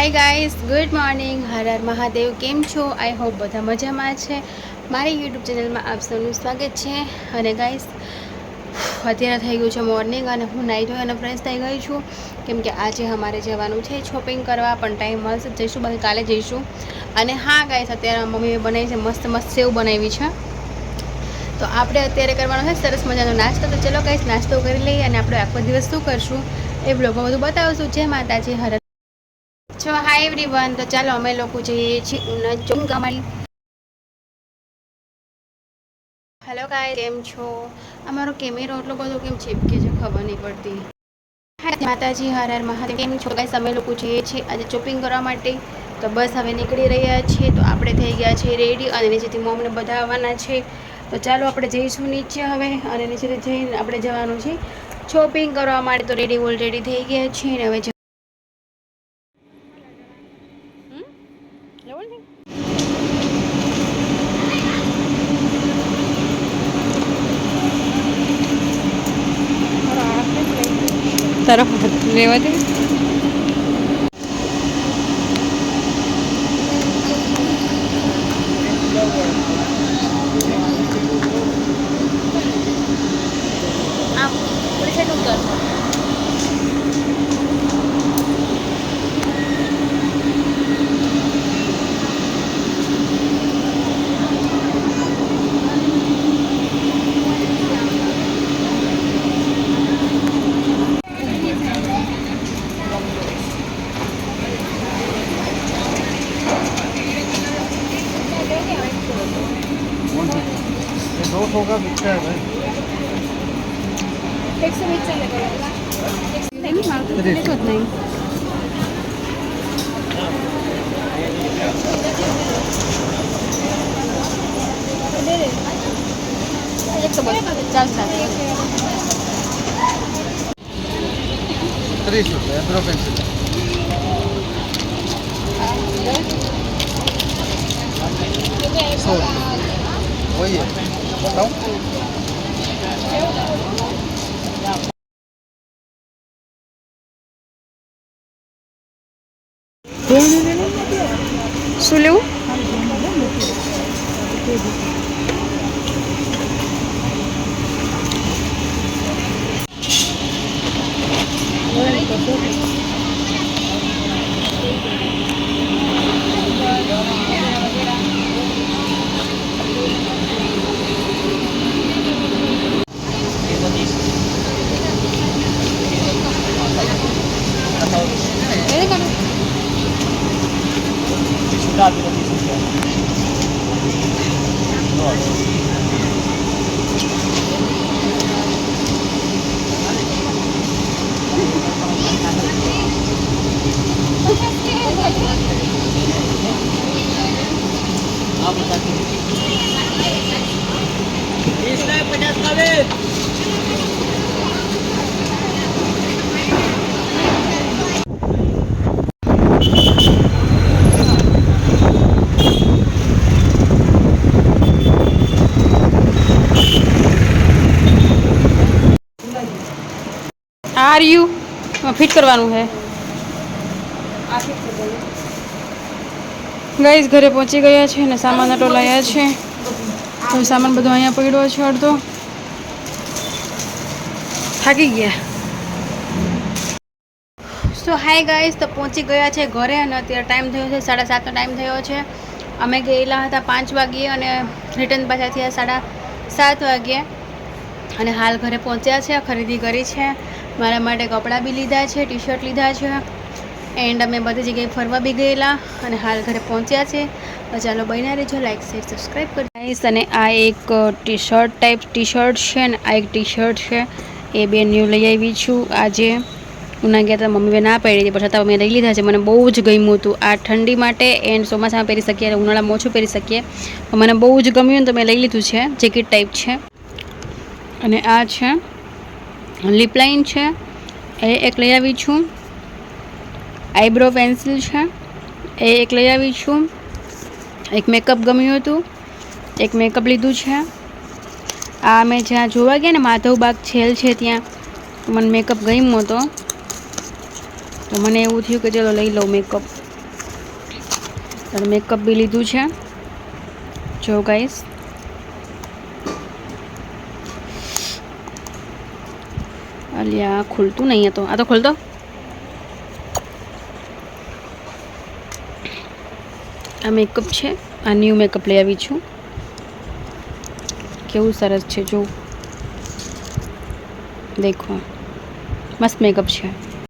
Hi guys good morning Har Har Mahadev, કેમ છો? I hope બધા મજામાં છે. મારી યુટ્યુબ ચેનલમાં આપ સૌનું સ્વાગત છે. અને ગાઈઝ અત્યારે થઈ ગયું છે મોર્નિંગ અને હું નાહી ધોઈ અને ફ્રેશ થઈ ગઈ છું. કેમ કે આજે અમારે જવાનું છે શોપિંગ કરવા, પણ ટાઈમ મળશે જઈશું બાકી કાલે જઈશું. અને હા ગાઈઝ અત્યારે મમ્મીએ બનાવી છે મસ્ત મસ્ત સેવ બનાવી છે. તો આપણે અત્યારે કરવાનો છે સરસ મજાનો નાસ્તો. તો ચલો ગાઈઝ નાસ્તો કરી લઈએ અને આપણે આખો દિવસ શું કરશું એ બ્લોગમાં બધું બતાવશું. જય માતાજી હર છો હાય એવરીવન તો ચાલો અમે લોકો જઈએ છીએ ઉના ચોંગામાળી હેલો ગાય કેમ છો? અમારો કેમેરો એટલો બધો કેમ ચીપકે છે ખબર નહીં પડતી. હા માતાજી, હર હર મહાદેવ. કેમ છો ગાઈસ અમે લોકો જઈએ છીએ આજે શોપિંગ કરવા માટે. તો બસ હવે નીકળી રહ્યા છીએ. તો આપણે થઈ ગયા છીએ રેડી અને નીચેથી મોમને બધા આવવાના છે. તો ચાલો આપણે જઈશું નીચે હવે અને નીચેથી જઈને આપણે જવાનું છે શોપિંગ કરવા માટે. તો રેડી ઓલરેડી થઈ ગયા છીએ ને હવે લેવું નથી તારો હાથ લેવા દે ये दो सौ का बिकता है भाई નહીં મારું તો દેખો જ નહીં એક તો બસ ચાલશે तीस रुपये एब्रो pencil Então. Suliu? Thank you. Are you fit કરવાનું છે. ગાઈસ ઘરે પહોંચી ગયા છે અને સામાન આટો લાયા છે. તો સામાન બધો અહીંયા પડ્યો છે અડધો. થાકી ગયા. સો હાય ગાઈસ તો પહોંચી ગયા છે ઘરે અને અત્યારે ટાઈમ થયો છે, સાડા સાતનો ટાઈમ થયો છે. અમે ગયેલા હતા પાંચ વાગ્યે અને રિટર્ન પાછા થયા સાડા સાત વાગ્યે. અને હાલ ઘરે પહોંચ્યા છે, ખરીદી કરી છે. મારા માટે કપડાં બી લીધા છે ટી શર્ટ લીધા છે. એન્ડ અમે બધી જગ્યાએ ફરવા બી ગયેલા અને હાલ ઘરે પહોંચ્યા છે. ચાલો બન્યા રહેજો લાઈક શેર સબસ્ક્રાઈબ કરી ગાઈસ અને આ એક T shirt type T shirt છે ને આ એક ટી શર્ટ છે. એ બે ન્યૂ લઈ આવી છું. આજે ઉના ગયા હતા મમ્મીએ ના પાડી હતી છતાં મેં લઈ લીધા છે. મને બહુ જ ગમ્યું હતું. આ ઠંડી માટે એન્ડ ચોમાસામાં પહેરી શકીએ, અને ઉનાળામાં ઓછું પહેરી શકીએ. પણ મને બહુ જ ગમ્યું ને તો મેં લઈ લીધું છે. જેકેટ ટાઈપ છે. અને આ છે લિપલાઇન છે. એ એક લઈ આવી છું. આઈબ્રો પેન્સિલ છે. એ એક લઈ આવી છું. એક મેકઅપ ગમ્યું હતું. એક મેકઅપ લીધું છે. આ અમે જ્યાં જોવા ગયા ને માધવબાગ છેલ છે ત્યાં મને મેકઅપ ગમ્યો હતો. તો મને એવું થયું કે ચલો લઈ લઉં મેકઅપ અને મેકઅપ બી લીધું છે. જો ગાઈસ અલ્યા ખુલતું નહીં આ તો. આ તો ખોલતો આ મેકઅપ છે. આ ન્યૂ મેકઅપ લઈ આવી છું. કેવું સરસ છે, જો. દેખો. મસ્ત મેકઅપ છે.